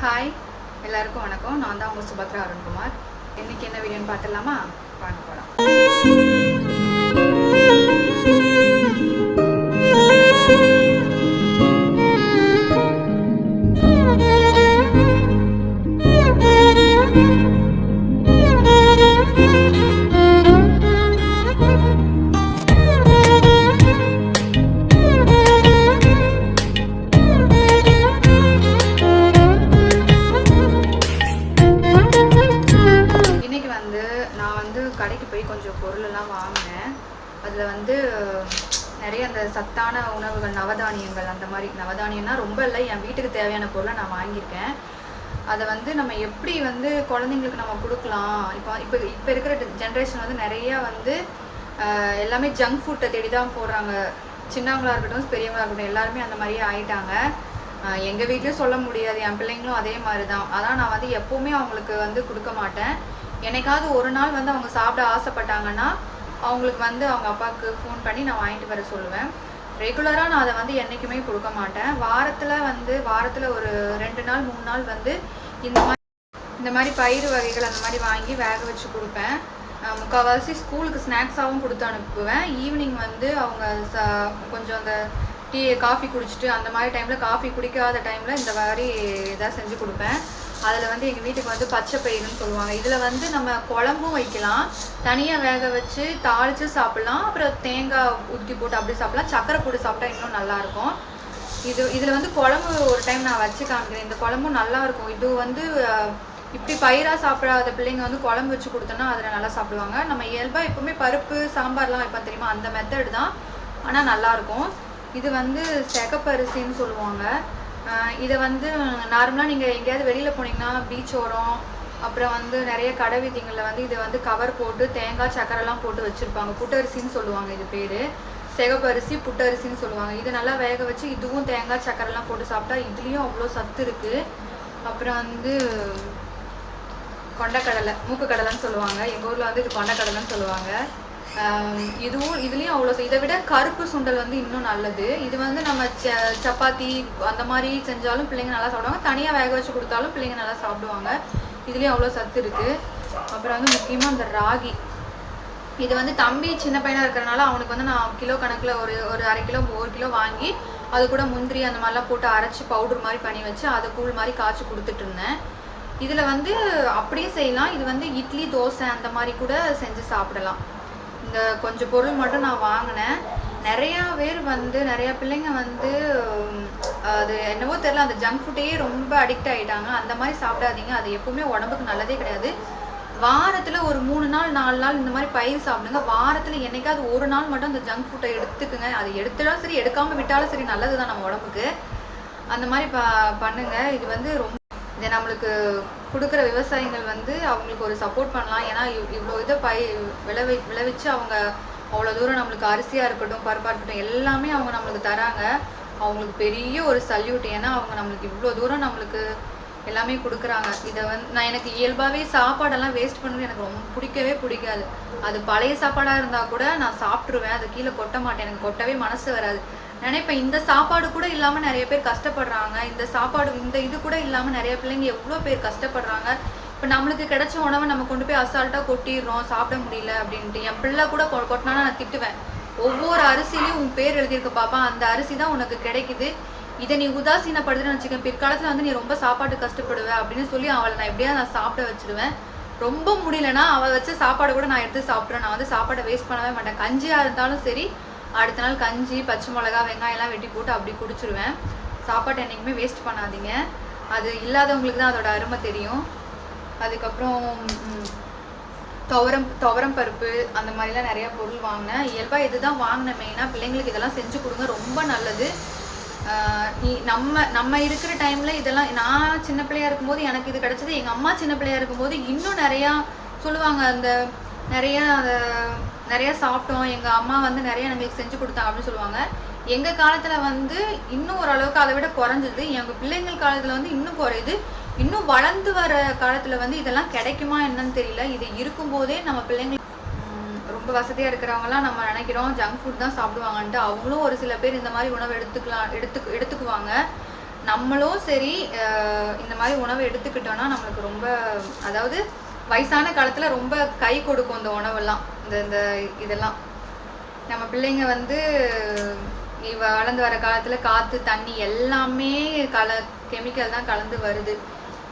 Hi எல்லாருக்கும் வணக்கம். நான் தான் உங்கள் சுபத்ரா அருண்குமார். இன்றைக்கி என்ன வீடியோன்னு பார்த்துடலாமா? வாங்க போகலாம் கொஞ்சம் வாங்கினேன். அதில் வந்து நிறைய அந்த சத்தான உணவுகள் நவதானியங்கள் அந்த மாதிரி. நவதானியம்னா ரொம்ப இல்லை என் வீட்டுக்கு தேவையான பொருளை நான் வாங்கியிருக்கேன். அதை வந்து நம்ம எப்படி வந்து குழந்தைங்களுக்கு நம்ம கொடுக்கலாம்? இப்போ இப்போ இப்போ இருக்கிற ஜென்ரேஷன் வந்து நிறைய வந்து எல்லாமே ஜங்க் ஃபுட்டை தேடி தான் போடுறாங்க. சின்னவங்களாக இருக்கட்டும் பெரியவங்களா இருக்கட்டும் எல்லாருமே அந்த மாதிரியே ஆயிட்டாங்க. எங்கள் வீட்லேயும் சொல்ல முடியாது என் பிள்ளைங்களும் அதே மாதிரி தான். அதான் நான் வந்து எப்போவுமே அவங்களுக்கு வந்து கொடுக்க மாட்டேன். என்னைக்காவது ஒரு நாள் வந்து அவங்க சாப்பிட ஆசைப்பட்டாங்கன்னா அவங்களுக்கு வந்து அவங்க அப்பாவுக்கு ஃபோன் பண்ணி நான் வாங்கிட்டு வர சொல்லுவேன். ரெகுலராக நான் அதை வந்து என்றைக்குமே கொடுக்க மாட்டேன். வாரத்தில் வந்து வாரத்தில் ஒரு ரெண்டு நாள் மூணு நாள் வந்து இந்த மாதிரி இந்த மாதிரி பயிறு வகைகள் அந்த மாதிரி வாங்கி வேக வச்சு கொடுப்பேன். முக்கால்வாசி ஸ்கூலுக்கு ஸ்நாக்ஸாகவும் கொடுத்து அனுப்புவேன். ஈவினிங் வந்து அவங்க ச கொஞ்சம் அந்த டீ காஃபி குடிச்சிட்டு அந்த மாதிரி டைமில் காஃபி குடிக்காத டைமில் இந்த மாதிரி இதாக செஞ்சு கொடுப்பேன். அதில் வந்து எங்கள் வீட்டுக்கு வந்து பச்சை பயிறுன்னு சொல்லுவாங்க. இதில் வந்து நம்ம குழம்பும் வைக்கலாம். தனியாக வேக வச்சு தாளித்து சாப்பிட்லாம். அப்புறம் தேங்காய் ஊற்றி போட்டு அப்படி சாப்பிட்லாம். சக்கரை போட்டு சாப்பிட்டா இன்னும் நல்லாயிருக்கும் இது இதில் வந்து குழம்பு ஒரு டைம் நான் வச்சு காமிக்கிறேன். இந்த குழம்பும் நல்லா இருக்கும். இது வந்து இப்படி பயிராக சாப்பிடாத பிள்ளைங்க வந்து குழம்பு வச்சு கொடுத்தோன்னா அதில் நல்லா சாப்பிடுவாங்க. நம்ம இயல்பாக எப்போவுமே பருப்பு சாம்பார்லாம் வைப்போம் தெரியுமா? அந்த மெத்தட் தான். ஆனால் நல்லாயிருக்கும் இது வந்து செகப்பரிசின்னு சொல்லுவாங்க. இதை வந்து நார்மலாக நீங்கள் எங்கேயாவது வெளியில் போனீங்கன்னா பீச் ஓரம் அப்புறம் வந்து நிறைய கடை வீதிங்களில் வந்து இதை வந்து கவர் போட்டு தேங்காய் சக்கரைலாம் போட்டு வச்சுருப்பாங்க. புட்டரிசின்னு சொல்லுவாங்க இது பேர். சிகப்பரிசி புட்டரிசின்னு சொல்லுவாங்க. இது நல்லா வேக வச்சு இதுவும் தேங்காய் சக்கரைலாம் போட்டு சாப்பிட்டா இதுலேயும் அவ்வளோ சத்து இருக்குது அப்புறம் வந்து கொண்டக்கடலை மூக்கு கடலைன்னு சொல்லுவாங்க. எங்கள் ஊரில் வந்து இது கொண்டக்கடலைன்னு சொல்லுவாங்க. இதுவும் இதுலேயும் அவ்வளோ இதை விட கருப்பு சுண்டல் வந்து இன்னும் நல்லது. இது வந்து நம்ம ச சப்பாத்தி அந்த மாதிரி செஞ்சாலும் பிள்ளைங்க நல்லா சாப்பிடுவாங்க. தனியாக வேக வச்சு கொடுத்தாலும் பிள்ளைங்க நல்லா சாப்பிடுவாங்க. இதுலேயும் அவ்வளோ சத்து இருக்குது அப்புறம் வந்து முக்கியமாக இந்த ராகி. இது வந்து தம்பி சின்ன பையனாக இருக்கிறனால அவனுக்கு வந்து நான் கிலோ கணக்கில் ஒரு ஒரு அரை கிலோ ஒரு கிலோ வாங்கி அது கூட முந்திரி அந்த மாதிரிலாம் போட்டு அரைச்சி பவுடர் மாதிரி பண்ணி வச்சு அதை கூழ் மாதிரி காய்ச்சி கொடுத்துட்டு இருந்தேன். இதில் வந்து அப்படியே செய்யலாம். இது வந்து இட்லி தோசை அந்த மாதிரி கூட செஞ்சு சாப்பிடலாம். இந்த கொஞ்சம் பொருள் மட்டும் நான் வாங்கினேன். நிறையா பேர் வந்து நிறைய பிள்ளைங்க வந்து அது என்னவோ தெரியல அந்த ஜங்க் ஃபுட்டையே ரொம்ப அடிக்ட் ஆயிட்டாங்க. அந்த மாதிரி சாப்பிடாதீங்க. அது எப்பவுமே உடம்புக்கு நல்லதே கிடையாது. வாரத்தில் ஒரு மூணு நாள் நாலு நாள் இந்த மாதிரி பயிர் சாப்பிடுங்க. வாரத்தில் என்னைக்காவது ஒரு நாள் மட்டும் அந்த ஜங்க் ஃபுட்டை எடுத்துக்குங்க. அது எடுத்தாலும் சரி எடுக்காமல் விட்டாலும் சரி நல்லதுதான் நம்ம உடம்புக்கு. அந்த மாதிரி ப பண்ணுங்க. இது வந்து ரொம்ப இதை நம்மளுக்கு கொடுக்குற விவசாயிகள் வந்து அவங்களுக்கு ஒரு சப்போர்ட் பண்ணலாம். ஏன்னா இவ்- இவ்வளோ இதை பய விளைவி விளைவிச்சு அவங்க அவ்வளோ தூரம் நம்மளுக்கு அரிசியாக இருக்கட்டும் பருப்பாக இருக்கட்டும் எல்லாமே அவங்க நம்மளுக்கு தராங்க. அவங்களுக்கு பெரிய ஒரு சல்யூட். ஏன்னா அவங்க நம்மளுக்கு இவ்வளோ தூரம் நம்மளுக்கு எல்லாமே கொடுக்குறாங்க. இதை வந்து நான் எனக்கு இயல்பாகவே சாப்பாடெல்லாம் வேஸ்ட் பண்ணுறது எனக்கு ரொம்ப பிடிக்கவே பிடிக்காது. அது பழைய சாப்பாடாக இருந்தால் கூட நான் சாப்பிட்ருவேன் அதை கீழே கொட்ட மாட்டேன். எனக்கு கொட்டவே மனசு வராது. நினைப்பேன். இந்த சாப்பாடு கூட இல்லாமல் நிறைய பேர் கஷ்டப்படுறாங்க. இந்த சாப்பாடு இந்த இது கூட இல்லாமல் நிறைய பிள்ளைங்க எவ்வளோ பேர் கஷ்டப்படுறாங்க. இப்போ நம்மளுக்கு கிடைச்ச உணவை நம்ம கொண்டு போய் அசால்ட்டாக கொட்டிடுறோம். சாப்பிட முடியல அப்படின்ட்டு. என் பிள்ளை கூட கொ- நான் திட்டுவேன். ஒவ்வொரு அரிசிலையும் உன் பேர் எழுதியிருக்கு பாப்பா. அந்த அரிசி தான் உனக்கு கிடைக்குது. இதை நீ உதாசீனப்படுதுன்னு வச்சுக்க பிற்காலத்தில் வந்து நீ ரொம்ப சாப்பாடு கஷ்டப்படுவ அப்படின்னு சொல்லி அவளை நான் எப்படியாவது நான் சாப்பிட வச்சிருவேன். ரொம்ப முடியலன்னா அவள் வச்ச சாப்பாடு கூட நான் எடுத்து சாப்பிட்றேன் நான் வந்து சாப்பாடை வேஸ்ட் பண்ணவே மாட்டேன். கஞ்சியாக இருந்தாலும் சரி அடுத்த நாள் கஞ்சி பச்சை மிளகா வெங்காயம்லாம் வெட்டி போட்டு அப்படி குடிச்சிருவேன். சாப்பாட்டை என்னைக்குமே வேஸ்ட் பண்ணாதீங்க. அது இல்லாதவங்களுக்கு தான் அதோட அருமை தெரியும். அதுக்கப்புறம் துவரம் துவரம் பருப்பு அந்த மாதிரிலாம் நிறையா பொருள் வாங்கினேன். இயல்பாக இது தான் வாங்கினேன் மெயினாக பிள்ளைங்களுக்கு இதெல்லாம் செஞ்சு கொடுங்க ரொம்ப நல்லது. நீ நம்ம நம்ம இருக்கிற டைமில் இதெல்லாம் நான் சின்ன பிள்ளையா இருக்கும்போது எனக்கு இது கிடச்சிது எங்கள் அம்மா சின்ன பிள்ளையா இருக்கும்போது இன்னும் நிறையா சொல்லுவாங்க அந்த நிறையா அந்த நிறைய சாப்பிட்டோம். எங்க அம்மா வந்து நிறைய எங்களுக்கு செஞ்சு கொடுத்தாங்க அப்படின்னு சொல்லுவாங்க. எங்க காலத்துல வந்து இன்னும் ஓரளவுக்கு அதை விட குறைஞ்சது. எங்க பிள்ளைங்கள் காலத்துல வந்து இன்னும் குறையுது. இன்னும் வளர்ந்து வர காலத்துல வந்து இதெல்லாம் கிடைக்குமா என்னன்னு தெரியல. இது இருக்கும்போதே நம்ம பிள்ளைங்களுக்கு ரொம்ப வசதியா இருக்கிறவங்கலாம் நம்ம நினைக்கிறோம் ஜங்க் ஃபுட் தான் சாப்பிடுவாங்கன்ட்டு அவங்களும் ஒரு சில பேர் இந்த மாதிரி உணவு எடுத்துக்கலாம் எடுத்து எடுத்துக்குவாங்க. நம்மளும் சரி இந்த மாதிரி உணவு உணவை எடுத்துக்கிட்டோம்னா நம்மளுக்கு ரொம்ப அதாவது வயசான காலத்தில் ரொம்ப கை கொடுக்கும் இந்த உணவெல்லாம் இந்த இந்த இதெல்லாம். நம்ம பிள்ளைங்க வந்து இவ வளர்ந்து வர காலத்தில் காற்று தண்ணி எல்லாமே கல கெமிக்கல் தான் கலந்து வருது.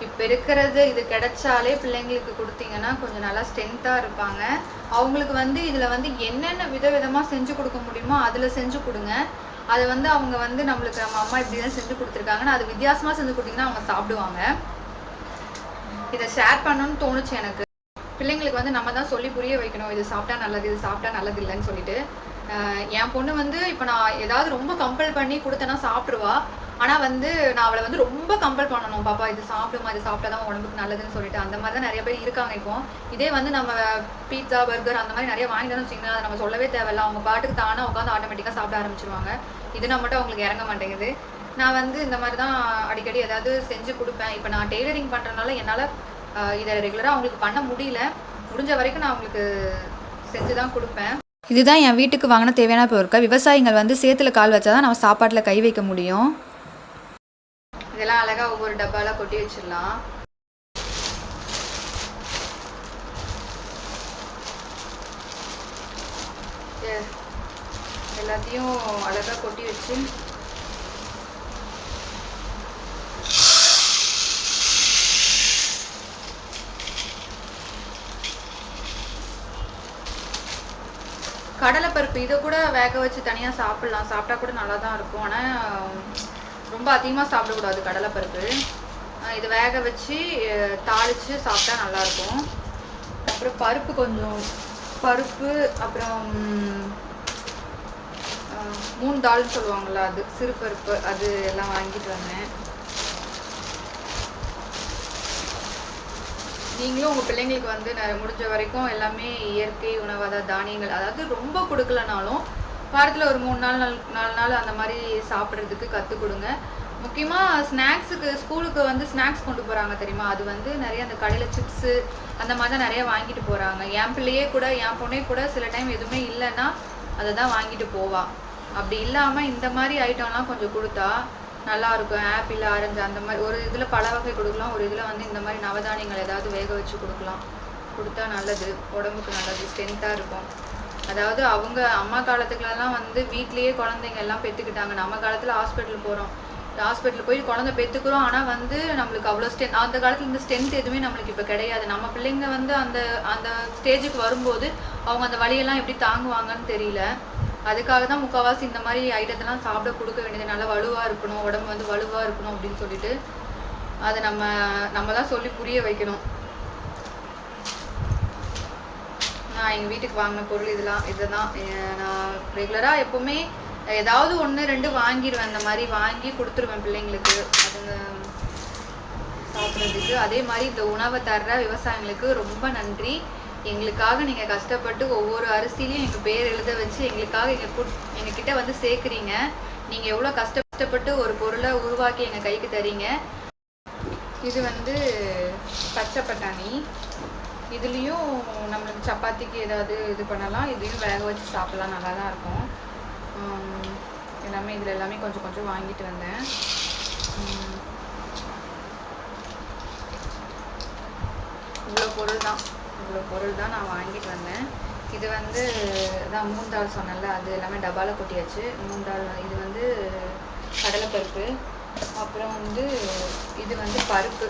இப்போ இருக்கிறது இது கிடைச்சாலே பிள்ளைங்களுக்கு கொடுத்தீங்கன்னா கொஞ்சம் நல்லா ஸ்ட்ரென்த்தாக இருப்பாங்க. அவங்களுக்கு வந்து இதில் வந்து என்னென்ன விதவிதமாக செஞ்சு கொடுக்க முடியுமோ அதில் செஞ்சு கொடுங்க. அதை வந்து அவங்க வந்து நம்மளுக்கு நம்ம அம்மா இப்படி தான் செஞ்சு கொடுத்துருக்காங்கன்னு அது வித்தியாசமாக செஞ்சு கொடுத்தீங்கன்னா அவங்க சாப்பிடுவாங்க. இதை ஷேர் பண்ணணும்னு தோணுச்சு எனக்கு. பிள்ளைங்களுக்கு வந்து நம்ம தான் சொல்லி புரிய வைக்கணும். இது சாப்பிட்டா நல்லது இது சாப்பிட்டா நல்லது இல்லைன்னு சொல்லிட்டு. என் பொண்ணு வந்து இப்போ நான் ஏதாவது ரொம்ப கம்பல் பண்ணி கொடுத்தேன்னா சாப்பிடுவா. ஆனால் வந்து நான் அவளை வந்து ரொம்ப கம்பல் பண்ணணும். பாப்பா இது சாப்பிடுமா இது சாப்பிட்டா தான் உடம்புக்கு நல்லதுன்னு சொல்லிட்டு. அந்த மாதிரி தான் நிறைய பேர் இருக்காங்க இப்போ. இதே வந்து நம்ம பீட்சா பர்கர் அந்த மாதிரி நிறைய வாங்கி வச்சிங்கன்னா அதை நம்ம சொல்லவே தேவையில்ல. அவங்க பாட்டுக்கு தானே உட்காந்து ஆட்டோமேட்டிக்காக சாப்பிட ஆரம்பிச்சிருவாங்க. இது மட்டும் அவங்களுக்கு இறங்க மாட்டேங்குது. நான் வந்து இந்த மாதிரி தான் அடிக்கடி ஏதாவது செஞ்சு கொடுப்பேன். இப்போ நான் டெய்லரிங் பண்ணுறதுனால என்னால் இதை ரெகுலராக அவங்களுக்கு பண்ண முடியல. முடிஞ்ச வரைக்கும் நான் அவங்களுக்கு செஞ்சு தான் கொடுப்பேன். இதுதான் என் வீட்டுக்கு வாங்கின தேவையான பொருட்கள். விவசாயிகள் வந்து சேத்துல கால் வச்சா தான் நம்ம சாப்பாட்டில் கை வைக்க முடியும். இதெல்லாம் அழகா ஒவ்வொரு டப்பால கொட்டி வச்சிடலாம். எல்லாத்தையும் அழகா கொட்டி வச்சு கடலைப்பருப்பு இதை கூட வேக வச்சு தனியாக சாப்பிடலாம். சாப்பிட்டா கூட நல்லா தான் இருக்கும். ஆனால் ரொம்ப அதிகமாக சாப்பிடக்கூடாது கடலைப்பருப்பு. அஹ் இது வேக வச்சு தாளித்து தாளிச்சு சாப்பிட்டா நல்லாயிருக்கும். அப்புறம் பருப்பு கொஞ்சம் பருப்பு அப்புறம் மூணு தால்னு சொல்லுவாங்கள்ல அது சிறு பருப்பு அது எல்லாம் வாங்கிட்டு வந்தேன். நீங்களும் உங்கள் பிள்ளைங்களுக்கு வந்து ந- முடிஞ்ச வரைக்கும் எல்லாமே இயற்கை உணவு அதாவது தானியங்கள் அதாவது ரொம்ப கொடுக்கலனாலும் வாரத்தில் ஒரு மூணு நாள் நாலு நாலு நாள் அந்த மாதிரி சாப்பிட்றதுக்கு கற்றுக் கொடுங்க. முக்கியமாக ஸ்நாக்ஸுக்கு ஸ்கூலுக்கு வந்து ஸ்நாக்ஸ் கொண்டு போகிறாங்க தெரியுமா? அது வந்து நிறைய அந்த கடையில் சிப்ஸு அந்த மாதிரி தான் நிறைய வாங்கிட்டு போகிறாங்க என் பிள்ளையே கூட என் பொண்ணே கூட சில டைம் எதுவுமே இல்லைன்னா அதை தான் வாங்கிட்டு போவா. அப்படி இல்லாமல் இந்த மாதிரி ஐட்டம்லாம் கொஞ்சம் கொடுத்தா நல்லா இருக்கும் ஆப்பிள் ஆரஞ்சு அந்த மாதிரி ஒரு இதில் பல வகை கொடுக்கலாம். ஒரு இதில் வந்து இந்த மாதிரி நவதானியங்கள் ஏதாவது வேக வச்சு கொடுக்கலாம். கொடுத்தா நல்லது உடம்புக்கு நல்லது ஸ்ட்ரென்த்தாக இருக்கும். அதாவது அவங்க அம்மா காலத்துக்குலாம் வந்து வீட்லேயே குழந்தைங்க எல்லாம் பெற்றுக்கிட்டாங்க நம்ம காலத்தில் ஹாஸ்பிட்டல் போகிறோம் ஹாஸ்பிட்டல் போய் குழந்தை பெற்றுக்குறோம் ஆனால் வந்து நம்மளுக்கு அவ்வளோ ஸ்ட்ரென்த் அந்த காலத்தில் இந்த ஸ்ட்ரென்த் எதுவுமே நம்மளுக்கு இப்போ கிடையாது. நம்ம பிள்ளைங்க வந்து அந்த அந்த ஸ்டேஜுக்கு வரும்போது அவங்க அந்த வழியெல்லாம் எப்படி தாங்குவாங்கன்னு தெரியல. அதுக்காக தான் முக்கால்வாசி இந்த மாதிரி ஐட்டத்தெல்லாம் சாப்பிட கொடுக்க வேண்டியது நல்லா வலுவாக இருக்கணும் உடம்பு வந்து வலுவாக இருக்கணும் அப்படின்னு சொல்லிட்டு அதை நம்ம நம்ம தான் சொல்லி புரிய வைக்கணும். நான் எங்கள் வீட்டுக்கு வாங்கின பொருள் இதெல்லாம் இதுதான். தான் நான் ரெகுலராக எப்போவுமே ஏதாவது ஒன்று ரெண்டு வாங்கிடுவேன் இந்த மாதிரி வாங்கி கொடுத்துருவேன் பிள்ளைங்களுக்கு. அதுங்க சாப்பிட்றதுக்கு. அதே மாதிரி இந்த உணவை தர்ற விவசாயிங்களுக்கு ரொம்ப நன்றி. எங்களுக்காக நீங்கள் கஷ்டப்பட்டு ஒவ்வொரு அரிசிலையும் எங்கள் பேர் எழுத வச்சு எங்களுக்காக எங்கள் குட் எங்ககிட்ட வந்து சேர்க்குறீங்க. நீங்கள் எவ்வளோ கஷ்டப்பட்டு ஒரு பொருளை உருவாக்கி எங்கள் கைக்கு தரீங்க. இது வந்து பச்சை பட்டாணி. இதுலேயும் நம்மளுக்கு சப்பாத்திக்கு ஏதாவது இது பண்ணலாம். இதையும் வேக வச்சு சாப்பிடலாம். நல்லா தான் இருக்கும் எல்லாமே இதில் எல்லாமே கொஞ்சம் கொஞ்சம் வாங்கிட்டு வந்தேன். இவ்வளோ பொருள் தான் இவ்வளோ பொருள் தான் நான் வாங்கிட்டு வந்தேன். இது வந்து அதான் மூந்தாள் சொன்னேன்ல அது எல்லாமே டப்பாவில் கொட்டியாச்சு. மூந்தாள் இது வந்து கடலைப்பருப்பு. அப்புறம் வந்து இது வந்து பருப்பு.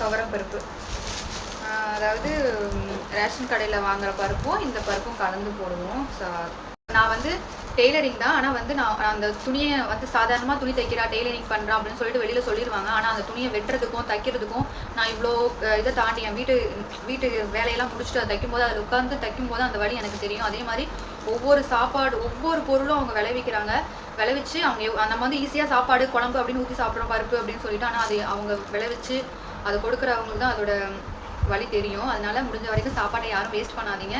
துவரம் பருப்பு. அதாவது ரேஷன் கடையில் வாங்குற பருப்பும் இந்த பருப்பும் கலந்து போடுவோம். ஸோ நான் வந்து டெய்லரிங் தான். ஆனால் வந்து நான் அந்த துணியை வந்து சாதாரணமாக துணி தைக்கிறா டெய்லரிங் பண்ணுறா அப்படின்னு சொல்லிட்டு வெளியில் சொல்லிடுவாங்க ஆனால் அந்த துணியை வெட்டுறதுக்கும் தைக்கிறதுக்கும் நான் இவ்வளோ இதை தாண்டி என் வீட்டு வீட்டு வேலையெல்லாம் முடிச்சுட்டு அதை தைக்கும்போது அதில் உட்காந்து தைக்கும் போது அந்த வழி எனக்கு தெரியும். அதே மாதிரி ஒவ்வொரு சாப்பாடு ஒவ்வொரு பொருளும் அவங்க விளைவிக்கிறாங்க. விளைவிச்சு அவங்க நம்ம வந்து ஈஸியாக சாப்பாடு குழம்பு அப்படின்னு ஊற்றி சாப்பிட்றோம் பருப்பு அப்படின்னு சொல்லிட்டு ஆனால் அது அவங்க விளைவிச்சு அதை கொடுக்குறவங்களுக்கு தான் அதோட வழி தெரியும். அதனால முடிஞ்ச வரைக்கும் சாப்பாட்டை யாரும் வேஸ்ட் பண்ணாதீங்க.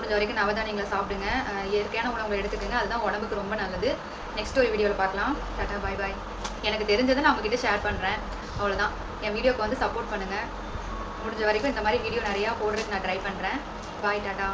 முடிஞ்ச வரைக்கும் நவதானியங்களை சாப்பிடுங்க. இயற்கையான உணவுகளை எடுத்துக்கோங்க. அதுதான் உடம்புக்கு ரொம்ப நல்லது. நெக்ஸ்ட் ஒரு வீடியோவில் பார்க்கலாம். டாட்டா பாய் பாய் எனக்கு தெரிஞ்சதை நான் உங்ககிட்ட ஷேர் பண்ணுறேன் அவ்வளோதான் என் வீடியோக்கு வந்து சப்போர்ட் பண்ணுங்கள் முடிஞ்ச வரைக்கும் இந்த மாதிரி வீடியோ நிறையா போடுறதுக்கு நான் ட்ரை பண்ணுறேன் பாய் டாட்டா